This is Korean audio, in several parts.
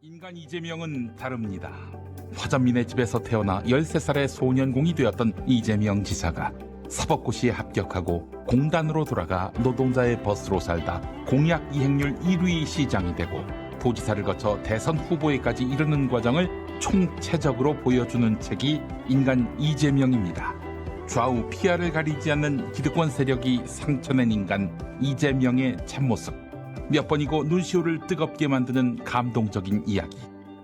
인간 이재명은 다릅니다. 화전민의 집에서 태어나 13살의 소년공이 되었던 이재명 지사가 사법고시에 합격하고 공단으로 돌아가 노동자의 버스로 살다 공약 이행률 1위 시장이 되고 도지사를 거쳐 대선 후보에까지 이르는 과정을 총체적으로 보여주는 책이 인간 이재명입니다. 좌우 피아를 가리지 않는 기득권 세력이 상처낸 인간 이재명의 참모습. 몇 번이고 눈시울을 뜨겁게 만드는 감동적인 이야기.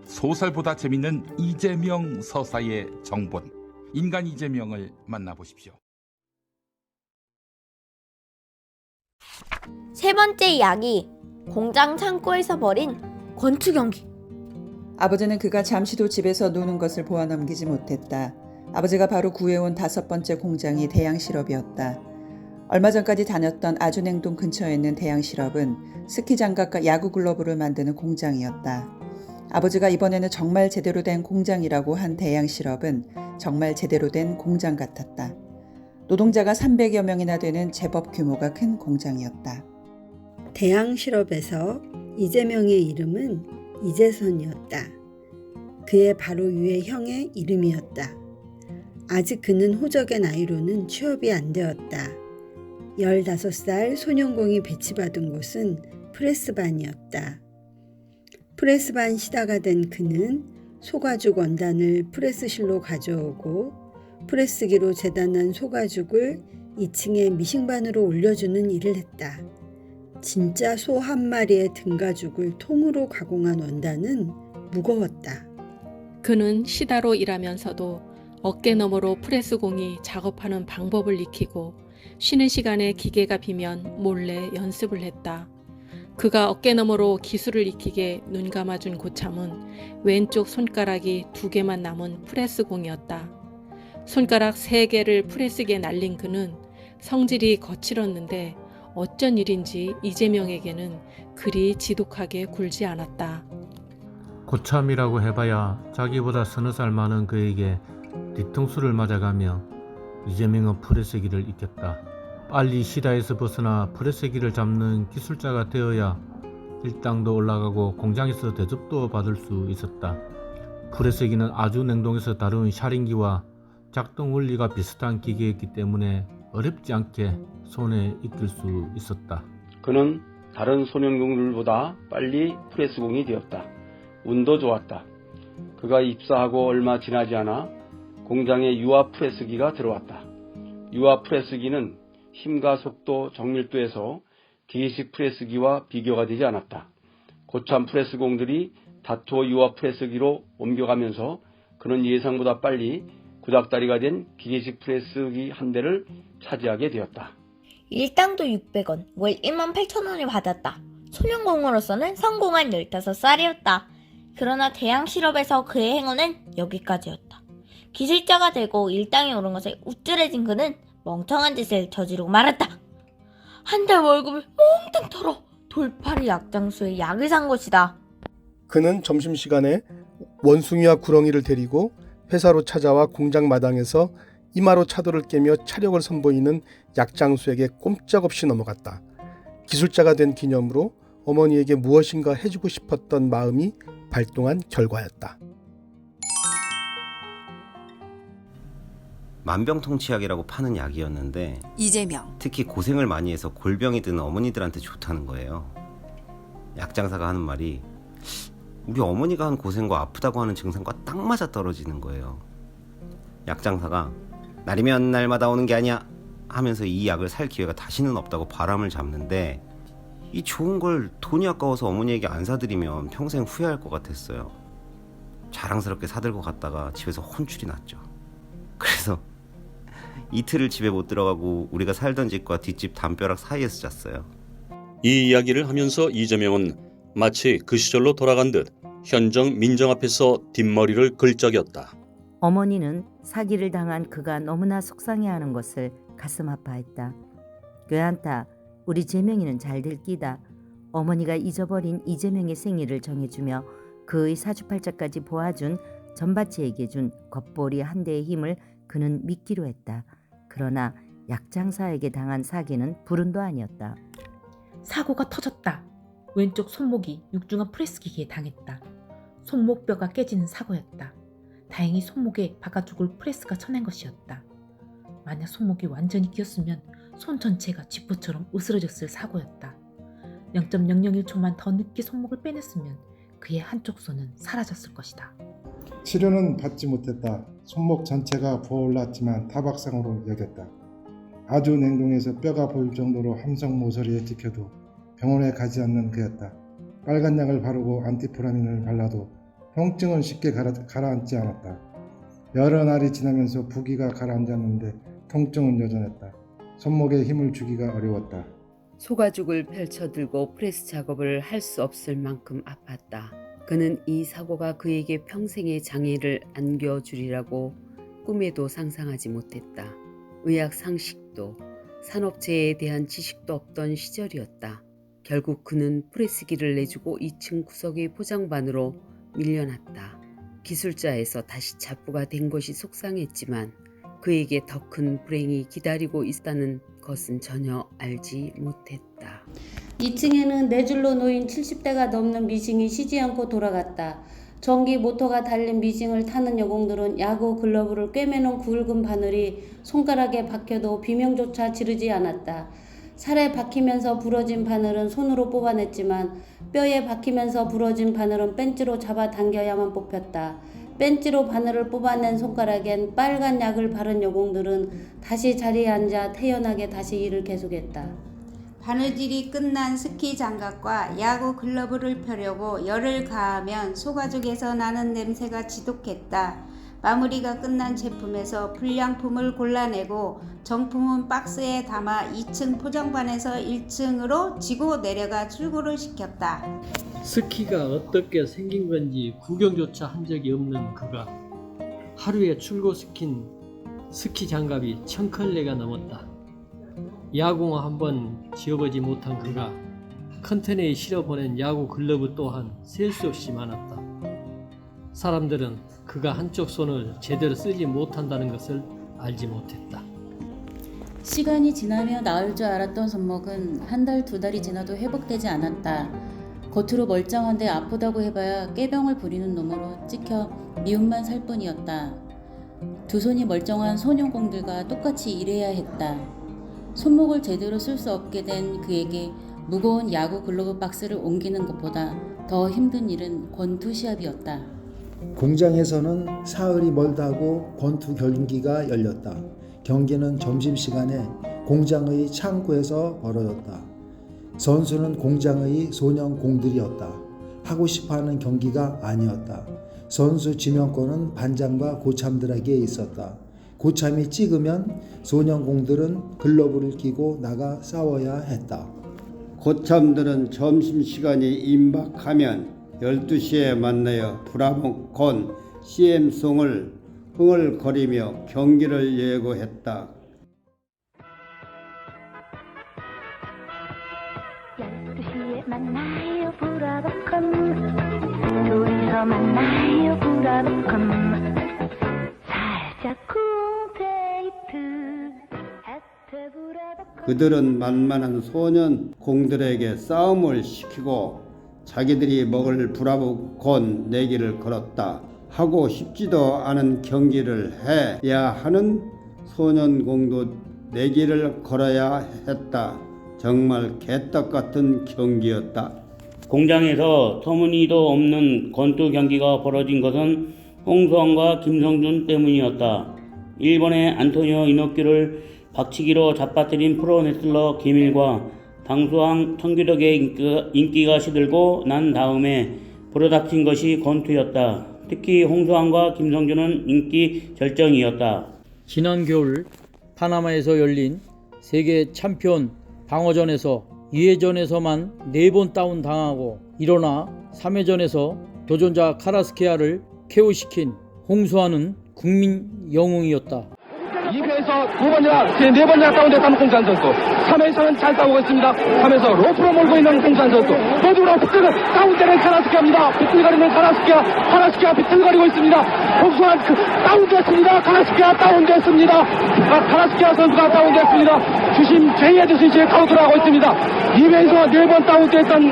소설보다 재밌는 이재명 서사의 정본. 인간 이재명을 만나보십시오. 세 번째 이야기 공장 창고에서 벌인 권투 경기 아버지는 그가 잠시도 집에서 노는 것을 보아 넘기지 못했다. 아버지가 바로 구해온 다섯 번째 공장이 대양 실업이었다. 얼마 전까지 다녔던 아주냉동 근처에 있는 대양 실업은 스키 장갑과 야구 글러브를 만드는 공장이었다. 아버지가 이번에는 정말 제대로 된 공장이라고 한 대양 실업은 정말 제대로 된 공장 같았다. 노동자가 300여 명이나 되는 제법 규모가 큰 공장이었다. 대양 실업에서 이재명의 이름은 이재선이었다. 그의 바로 위의 형의 이름이었다. 아직 그는 호적의 나이로는 취업이 안 되었다. 15살 소년공이 배치받은 곳은 프레스반이었다. 프레스반 시다가 된 그는 소가죽 원단을 프레스실로 가져오고 프레스기로 재단한 소가죽을 2층의 미싱반으로 올려주는 일을 했다. 진짜 소 한 마리의 등가죽을 통으로 가공한 원단은 무거웠다. 그는 시다로 일하면서도 어깨 너머로 프레스공이 작업하는 방법을 익히고 쉬는 시간에 기계가 비면 몰래 연습을 했다. 그가 어깨 너머로 기술을 익히게 눈 감아준 고참은 왼쪽 손가락이 두 개만 남은 프레스 공이었다. 손가락 세 개를 프레스기에 날린 그는 성질이 거칠었는데 어쩐 일인지 이재명에게는 그리 지독하게 굴지 않았다. 고참이라고 해봐야 자기보다 서너 살 많은 그에게 뒤통수를 맞아가며 이재명은 프레스기를 익혔다. 빨리 시다에서 벗어나 프레스기를 잡는 기술자가 되어야 일당도 올라가고 공장에서 대접도 받을 수 있었다. 프레스기는 아주 냉동에서 다룬 샤링기와 작동 원리가 비슷한 기계였기 때문에 어렵지 않게 손에 익힐 수 있었다. 그는 다른 소년공들보다 빨리 프레스공이 되었다. 운도 좋았다. 그가 입사하고 얼마 지나지 않아 공장에 유아 프레스기가 들어왔다. 유아 프레스기는 힘과 속도, 정밀도에서 기계식 프레스기와 비교가 되지 않았다. 고참 프레스공들이 다투어 유아 프레스기로 옮겨가면서 그는 예상보다 빨리 구닥다리가 된 기계식 프레스기 한 대를 차지하게 되었다. 일당도 600원, 월 1만 8천 원을 받았다. 소년공으로서는 성공한 15살이었다. 그러나 대양 실업에서 그의 행운은 여기까지였다. 기술자가 되고 일당이 오른 것에 우쭐해진 그는 멍청한 짓을 저지르고 말았다. 한 달 월급을 몽땅 털어 돌팔이 약장수에 약을 산 것이다. 그는 점심시간에 원숭이와 구렁이를 데리고 회사로 찾아와 공장 마당에서 이마로 차도를 깨며 차력을 선보이는 약장수에게 꼼짝없이 넘어갔다. 기술자가 된 기념으로 어머니에게 무엇인가 해주고 싶었던 마음이 발동한 결과였다. 만병통치약이라고 파는 약이었는데 이재명 특히 고생을 많이 해서 골병이 든 어머니들한테 좋다는 거예요. 약장사가 하는 말이 우리 어머니가 한 고생과 아프다고 하는 증상과 딱 맞아 떨어지는 거예요. 약장사가 날이면 날마다 오는 게 아니야 하면서 이 약을 살 기회가 다시는 없다고 바람을 잡는데 이 좋은 걸 돈이 아까워서 어머니에게 안 사드리면 평생 후회할 것 같았어요. 자랑스럽게 사들고 갔다가 집에서 혼쭐이 났죠. 그래서 이틀을 집에 못 들어가고 우리가 살던 집과 뒷집 담벼락 사이에서 잤어요. 이 이야기를 하면서 이재명은 마치 그 시절로 돌아간 듯 현정 민정 앞에서 뒷머리를 긁적였다. 어머니는 사기를 당한 그가 너무나 속상해하는 것을 가슴 아파했다. 괴한타 우리 재명이는 잘 될 끼다. 어머니가 잊어버린 이재명의 생일을 정해주며 그의 사주팔자까지 보아준 전바치에게 준 겉보리 한 대의 힘을 그는 믿기로 했다. 그러나 약장사에게 당한 사기는 불운도 아니었다. 사고가 터졌다. 왼쪽 손목이 육중한 프레스 기기에 당했다. 손목뼈가 깨지는 사고였다. 다행히 손목에 바가죽을 프레스가 쳐낸 것이었다. 만약 손목이 완전히 끼었으면 손 전체가 쥐포처럼 으스러졌을 사고였다. 0.001초만 더 늦게 손목을 빼냈으면 그의 한쪽 손은 사라졌을 것이다. 치료는 받지 못했다. 손목 전체가 부어올랐지만 타박상으로 여겼다. 아주 냉동해서 뼈가 보일 정도로 함성 모서리에 찍혀도 병원에 가지 않는 그였다. 빨간 약을 바르고 안티프라민을 발라도 통증은 쉽게 가라, 가라앉지 않았다. 여러 날이 지나면서 부기가 가라앉았는데 통증은 여전했다. 손목에 힘을 주기가 어려웠다. 소가죽을 펼쳐들고 프레스 작업을 할 수 없을 만큼 아팠다. 그는 이 사고가 그에게 평생의 장애를 안겨주리라고 꿈에도 상상하지 못했다. 의학 상식도 산업체에 대한 지식도 없던 시절이었다. 결국 그는 프레스기를 내주고 2층 구석의 포장반으로 밀려났다. 기술자에서 다시 자부가 된 것이 속상했지만 그에게 더 큰 불행이 기다리고 있다는 것은 전혀 알지 못했다. 2층에는 네 줄로 놓인 70대가 넘는 미싱이 쉬지 않고 돌아갔다. 전기 모터가 달린 미싱을 타는 여공들은 야구 글러브를 꿰매놓은 굵은 바늘이 손가락에 박혀도 비명조차 지르지 않았다. 살에 박히면서 부러진 바늘은 손으로 뽑아냈지만 뼈에 박히면서 부러진 바늘은 벤치로 잡아 당겨야만 뽑혔다. 벤치로 바늘을 뽑아낸 손가락엔 빨간 약을 바른 여공들은 다시 자리에 앉아 태연하게 다시 일을 계속했다. 바느질이 끝난 스키 장갑과 야구 글러브를 펴려고 열을 가하면 소가죽에서 나는 냄새가 지독했다. 마무리가 끝난 제품에서 불량품을 골라내고 정품은 박스에 담아 2층 포장반에서 1층으로 지고 내려가 출고를 시켰다. 스키가 어떻게 생긴 건지 구경조차 한 적이 없는 그가 하루에 출고 스킨 스키 장갑이 천 컬레가 넘었다. 야구공 한번 지어보지 못한 그가 컨테이너에 실어보낸 야구 글러브 또한 셀 수 없이 많았다. 사람들은 그가 한쪽 손을 제대로 쓰지 못한다는 것을 알지 못했다. 시간이 지나며 나을 줄 알았던 손목은 한 달, 두 달이 지나도 회복되지 않았다. 겉으로 멀쩡한데 아프다고 해봐야 깨병을 부리는 놈으로 찍혀 미움만 살 뿐이었다. 두 손이 멀쩡한 소년공들과 똑같이 일해야 했다. 손목을 제대로 쓸 수 없게 된 그에게 무거운 야구 글로브 박스를 옮기는 것보다 더 힘든 일은 권투 시합이었다. 공장에서는 사흘이 멀다고 권투 경기가 열렸다. 경기는 점심시간에 공장의 창고에서 벌어졌다. 선수는 공장의 소년 공들이었다. 하고 싶어하는 경기가 아니었다. 선수 지명권은 반장과 고참들에게 있었다. 고참이 찍으면 소년 공들은 글러브를 끼고 나가 싸워야 했다. 고참들은 점심시간이 임박하면 12시에 만나여 브라보콘 CM송을 흥얼거리며 경기를 예고했다. 12시에 만나요 브라보콘 둘이서 만나요 브라보콘 그들은 만만한 소년 공들에게 싸움을 시키고 자기들이 먹을 브라보콘 내기를 걸었다. 하고 싶지도 않은 경기를 해야 하는 소년 공도 내기를 걸어야 했다. 정말 개떡 같은 경기였다. 공장에서 터무니도 없는 권투 경기가 벌어진 것은 홍수환과 김성준 때문이었다. 일본의 안토니오 이노키를 박치기로 잡아뜨린 프로레슬러 김일과 당수왕 청규덕의 인기가, 시들고 난 다음에 불어닥친 것이 권투였다. 특히 홍수환과 김성준은 인기 절정이었다. 지난 겨울 파나마에서 열린 세계 챔피언 방어전에서 2회전에서만 4번 다운 당하고 일어나 3회전에서 도전자 카라스케아를 KO시킨 홍수환은 국민 영웅이었다. 2회에서 두 번이나 제네 번이나 다운됐다는 홍산 선수. 3회에서는 잘 싸우고 있습니다. 3회에서 로프로 몰고 있는 홍산 선수. 모두로 비틀어 다운되는 카라스키입니다. 비틀거리는 카라스키야 카라스키가 비틀거리고 있습니다. 홍수한 그, 다운됐습니다. 카라스키가 다운됐습니다. 아, 카라스키아 선수가 다운됐습니다. 주심 제이헤드 선수의 카운트를 하고 있습니다. 2회에서 네번 다운됐던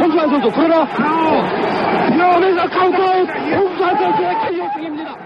홍수환 선수. 그러나 위험해서 카운터아웃 홍수환 선수의 KO 승입니다.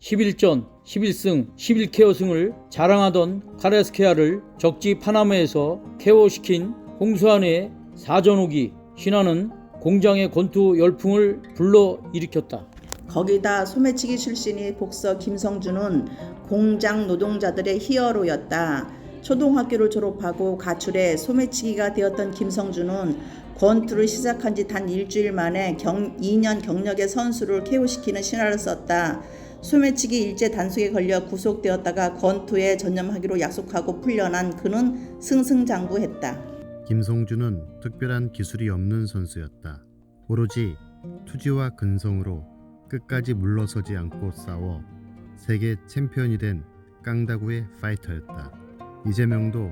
11전 11승 11KO승을 자랑하던 카레스케아를 적지 파나마에서 KO시킨 홍수환의 사전오기 신화는 공장의 권투 열풍을 불러일으켰다. 거기다 소매치기 출신이 복서 김성준은 공장 노동자들의 히어로였다. 초등학교를 졸업하고 가출해 소매치기가 되었던 김성준은 권투를 시작한 지 단 일주일 만에 경, 2년 경력의 선수를 KO시키는 신화를 썼다. 소매치기 일제 단속에 걸려 구속되었다가 권투에 전념하기로 약속하고 풀려난 그는 승승장구했다. 김성준은 특별한 기술이 없는 선수였다. 오로지 투지와 근성으로 끝까지 물러서지 않고 싸워 세계 챔피언이 된 깡다구의 파이터였다. 이재명도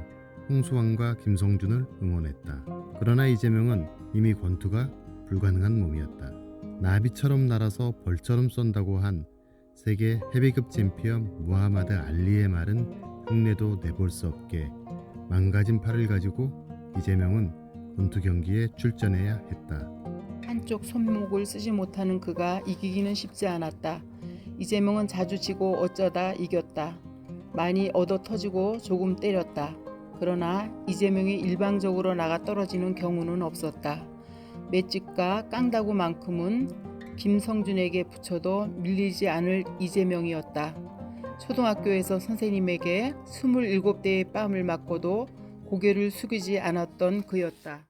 홍수왕과 김성준을 응원했다. 그러나 이재명은 이미 권투가 불가능한 몸이었다. 나비처럼 날아서 벌처럼 쏜다고 한 세계 헤비급 챔피언 무하마드 알리의 말은 흉내도 내볼 수 없게 망가진 팔을 가지고 이재명은 권투 경기에 출전해야 했다. 한쪽 손목을 쓰지 못하는 그가 이기기는 쉽지 않았다. 이재명은 자주 지고 어쩌다 이겼다. 많이 얻어 터지고 조금 때렸다. 그러나 이재명이 일방적으로 나가 떨어지는 경우는 없었다. 맷집과 깡다구만큼은 김성준에게 붙여도 밀리지 않을 이재명이었다. 초등학교에서 선생님에게 27대의 뺨을 맞고도 고개를 숙이지 않았던 그였다.